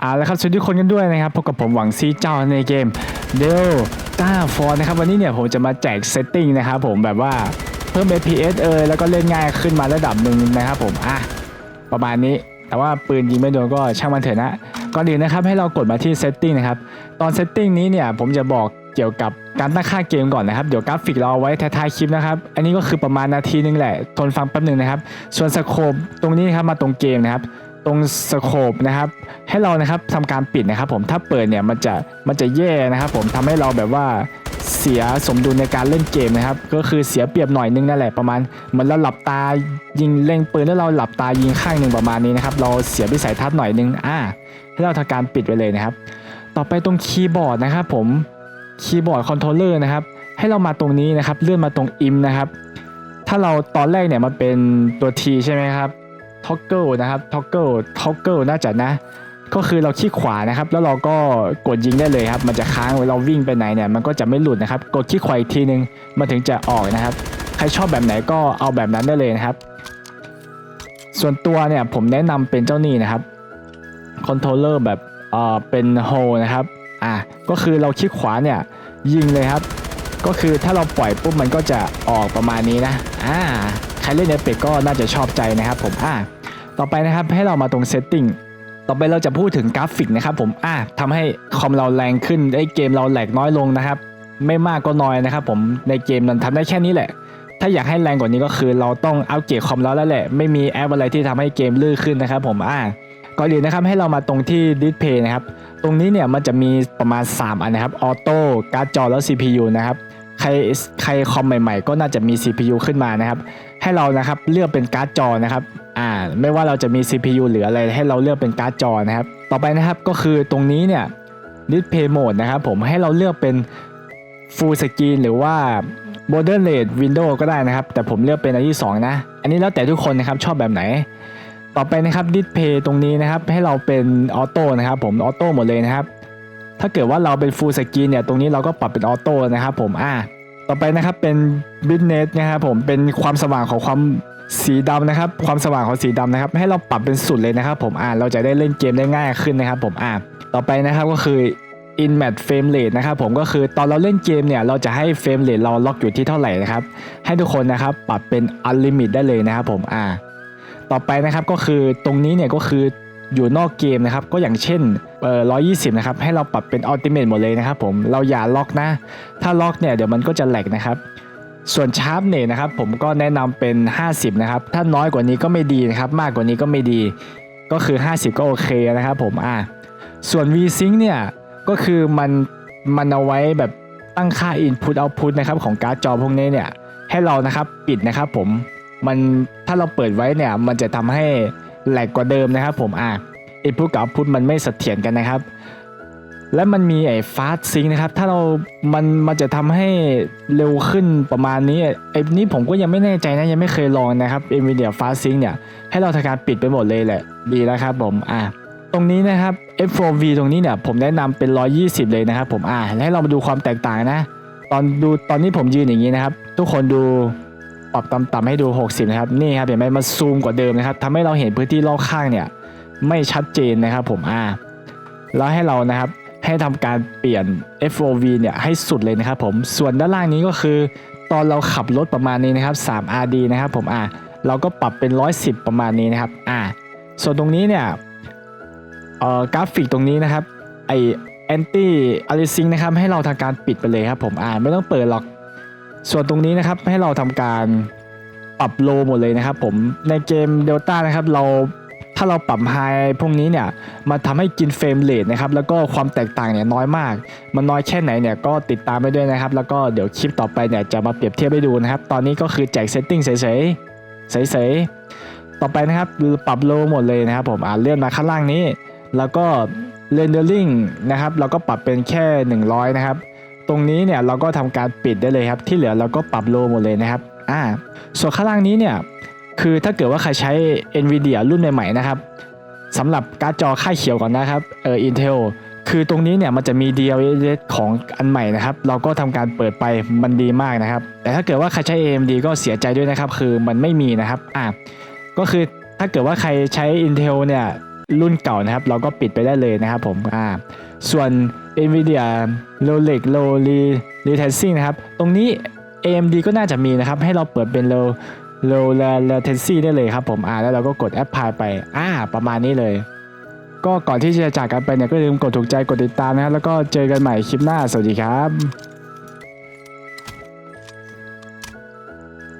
เอาละครับสวัสดีทุกคนกันด้วยนะครับพบกับผมหวังซีเจ้าในเกมเดลต้าฟอร์นะครับวันนี้เนี่ยผมจะมาแจกเซตติ้งนะครับผมแบบว่าเพิ่ม FPS เอยแล้วก็เล่นง่ายขึ้นมาระดับหนึ่งนะครับผมอะประมาณนี้แต่ว่าปืนยิงไม่โดนก็ช่างมันเถอะนะก่อนอื่นนะครับให้เรากดมาที่เซตติ้งนะครับตอนเซตติ้งนี้เนี่ยผมจะบอกเกี่ยวกับการตั้งค่าเกมก่อนนะครับ เดี๋ยวกราฟิกเราเอาไว้ท้ายๆคลิปนะครับ อันนี้ก็คือประมาณนาทีนึงแหละ ทนฟังแป๊บหนึ่งนะครับ ส่วนสโคปตรงนี้ครับมาตรงเกมนะครับ ตรงสโคปนะครับให้เรานะครับทำการปิดนะครับผมถ้าเปิดเนี่ยมันจะมันจะแย่นะครับผมทำให้เราแบบว่าเสียสมดุลในการเล่นเกมนะครับ ก็คือเสียเปรียบหน่อยนึงนั่นแหละประมาณเหมือนเราหลับตายิงเล็งปืนแล้วเราหลับตายิงข้างหนึ่งประมาณนี้นะครับเราเสียวิสัยทัศน์หน่อยนึงอ่าให้เราทำการปิดไปเลยนะครับ ต่อไปตรงคีย์บอร์ดนะครับผมคีย์บอร์ดคอนโทรลเลอร์นะครับให้เรามาตรงนี้นะครับเลื่อนมาตรงอิมนะครับถ้าเราตอนแรกเนี่ยมันเป็นตัว T ใช่ไหมครับ ท็อกเกิลนะครับท็อกเกิลท็อกเกิลน่าจะนะ ก็คือเราคลิกขวานะครับ แล้วเราก็กดยิงได้เลยครับ มันจะค้างไว้เราวิ่งไปไหนเนี่ยมันก็จะไม่หลุดนะครับ กดคลิกขวาอีกทีนึงมันถึงจะออกนะครับ ใครชอบแบบไหนก็เอาแบบนั้นได้เลยนะครับ ส่วนตัวเนี่ยผมแนะนำเป็นเจ้านี่นะครับคอนโทรลเลอร์แบบเอ่อเป็นโฮนะครับอะก็คือเราคลิกขวาเนี่ยยิงเลยครับ ก็คือถ้าเราปล่อยปุ๊บมันก็จะออกประมาณนี้นะอ่าใครเล่นเอฟเฟกก็น่าจะชอบใจนะครับผมอ่า ต่อไปนะครับให้เรามาตรงเซตติ้งต่อไปเราจะพูดถึงกราฟิกนะครับผมอ่าทำให้คอมเราแรงขึ้นไอ้เกมเราแหลกน้อยลงนะครับ ไม่มากก็น้อยนะครับผมในเกมมันทำได้แค่นี้แหละ ถ้าอยากให้แรงกว่านี้ก็คือเราต้องอัปเกรดคอมแล้วแล้วแหละ ไม่มีแอปอะไรที่ทำให้เกมลื่นขึ้นนะครับผมอ่าก่อนอื่นนะครับให้เรามาตรงที่ดิสเพย์นะครับ ตรงนี้เนี่ยมันจะมีประมาณ 3 อันนะครับออโต้การ์ดจอแล้ว CPU นะครับใครใครคอมใหม่ๆ ก็น่าจะมี CPU ขึ้นมานะครับให้เรานะครับเลือกเป็นการ์ดจอนะครับอ่าไม่ว่าเราจะมี CPU หรืออะไรให้เราเลือกเป็นการ์ดจอนะครับ ต่อไปนะครับก็คือตรงนี้เนี่ย Display Mode นะครับผมให้เราเลือกเป็น Full Screen หรือว่า Modern Rate Window ก็ได้นะครับ แต่ผมเลือกเป็นอันที่สองนะ อันนี้แล้วแต่ทุกคนนะครับชอบแบบไหน ต่อไปนะครับ Display ตรงนี้นะครับ ให้เราเป็นออโต้นะครับผมออโต้หมดเลยนะครับ ถ้าเกิดว่าเราเป็น Full Screen เนี่ยตรงนี้เราก็ปรับเป็นออโต้นะครับผมอ่า ต่อไปนะครับเป็น brightness นะครับผมเป็นความสว่างของความสีดำนะครับ ความสว่างของสีดำนะครับ ให้เราปรับเป็นสุดเลยนะครับ ผมอ่าเราจะได้เล่นเกมได้ง่ายขึ้นนะครับ ผมอ่าต่อไปนะครับก็คือ in match frame rate นะครับผมก็คือตอนเราเล่นเกมเนี่ย เราจะให้ frame rate เราล็อกอยู่ที่เท่าไหร่นะครับ ให้ทุกคนนะครับปรับเป็น unlimit ได้เลยนะครับผมอ่าต่อไปนะครับก็คือตรงนี้เนี่ยก็คือ อยู่นอกเกมนะครับ ก็อย่างเช่นเอ่อ120 นะครับ ให้เราปรับเป็น ultimate หมดเลยนะครับผมเราอย่าล็อกนะ ถ้าล็อกเนี่ยเดี๋ยวมันก็จะแหลกนะครับ ส่วนชาร์ปเนี่ยนะครับผมก็แนะนำเป็น 50 นะครับ ถ้าน้อยกว่านี้ก็ไม่ดีนะครับ มากกว่านี้ก็ไม่ดี ก็คือ 50 ก็โอเคนะครับผมอะส่วน VSync เนี่ยก็คือมันมันเอาไว้แบบตั้งค่า Input Output นะครับของการ์ดจอพวกนี้เนี่ยให้เรานะครับปิดนะครับผมมันถ้าเราเปิดไว้เนี่ยมันจะทำให้ แหลกกว่าเดิมนะครับผมอะ Input กับ Output มันไม่เสถียรกันนะครับ และมันมีไอ้ฟาสซิงนะครับ ถ้าเรามันมันจะทำให้เร็วขึ้นประมาณนี้ไอ้นี้ผมก็ยังไม่แน่ใจนะยังไม่เคยลองนะครับ NVIDIA Fast Sync เนี่ย ให้เราทำการปิดไปหมดเลยแหละ ดีแล้วครับผมอะตรงนี้นะครับ F4V ตรงนี้เนี่ยผมแนะนำเป็น 120 เลยนะครับผมอะและให้เรามาดูความแตกต่างนะ ตอนดูตอนนี้ผมยืนอย่างนี้นะครับ ทุกคนดู ปรับต่ำๆให้ดู 60 นะครับ นี่ครับเห็นไหมมันซูมกว่าเดิมนะครับทำให้เราเห็นพื้นที่รอบข้างเนี่ยไม่ชัดเจนนะครับผมอะแล้วให้เรานะครับให้ทำการเปลี่ยน FOV เนี่ยให้สุดเลยนะครับผมส่วนด้านล่างนี้ก็คือ ตอนเราขับรถประมาณนี้นะครับ 3 RD นะครับผมอะเราก็ปรับเป็น 110 ประมาณนี้นะครับอะส่วนตรงนี้เนี่ยเอ่อกราฟิกตรงนี้นะครับไอ anti aliasing นะครับให้เราทำการปิดไปเลยครับผมอ่าไม่ต้องเปิดหรอก ส่วนตรงนี้นะครับให้เราทำการปรับโลหมดเลยนะครับ ผมในเกม Delta นะครับเราถ้าเราปรับไฮพวกนี้เนี่ยมันทำให้กินเฟรมเรทนะครับแล้วก็ความแตกต่างเนี่ยน้อยมาก มันน้อยแค่ไหนเนี่ยก็ติดตามไปด้วยนะครับ แล้วก็เดี๋ยวคลิปต่อไปเนี่ยจะมาเปรียบเทียบให้ดูนะครับ ตอนนี้ก็คือแจกเซตติ้งเฉยๆเฉยๆต่อไปนะครับปรับโลหมดเลยนะครับ ผมอ่าเลื่อนมาข้างล่างนี้ แล้วก็เรนเดอร์ลิงนะครับ เราก็ปรับเป็นแค่ 100 นะครับ ตรงนี้เนี่ยเราก็ทำการปิดได้เลยครับ ที่เหลือเราก็ปรับโลหมดเลยนะครับอ่าส่วนข้างล่างนี้เนี่ยคือถ้าเกิดว่าใครใช้ NVIDIA รุ่นใหม่ๆนะครับสำหรับการ์ดจอค่ายเขียวก่อนนะครับเออ Intel คือตรงนี้เนี่ยมันจะมี DLSS ของอันใหม่นะครับ เราก็ทำการเปิดไปมันดีมากนะครับ แต่ถ้าเกิดว่าใครใช้ AMD ก็เสียใจด้วยนะครับ คือมันไม่มีนะครับอะก็คือถ้าเกิดว่าใครใช้ Intel เนี่ย รุ่นเก่านะครับ เราก็ปิดไปได้เลยนะครับผมอ่าส่วน NVIDIA Rolex Low Latency นะครับ ตรงนี้ AMD ก็น่าจะมีนะครับ ให้เราเปิดเป็น Low Low Latency ได้เลยครับผมอ่าแล้วเราก็กด Apply ไปอ่าประมาณนี้เลย ก็ก่อนที่จะจากกันไปเนี่ยก็อย่าลืมกดถูกใจกดติดตามนะครับแล้วก็เจอกันใหม่คลิปหน้าสวัสดีครับ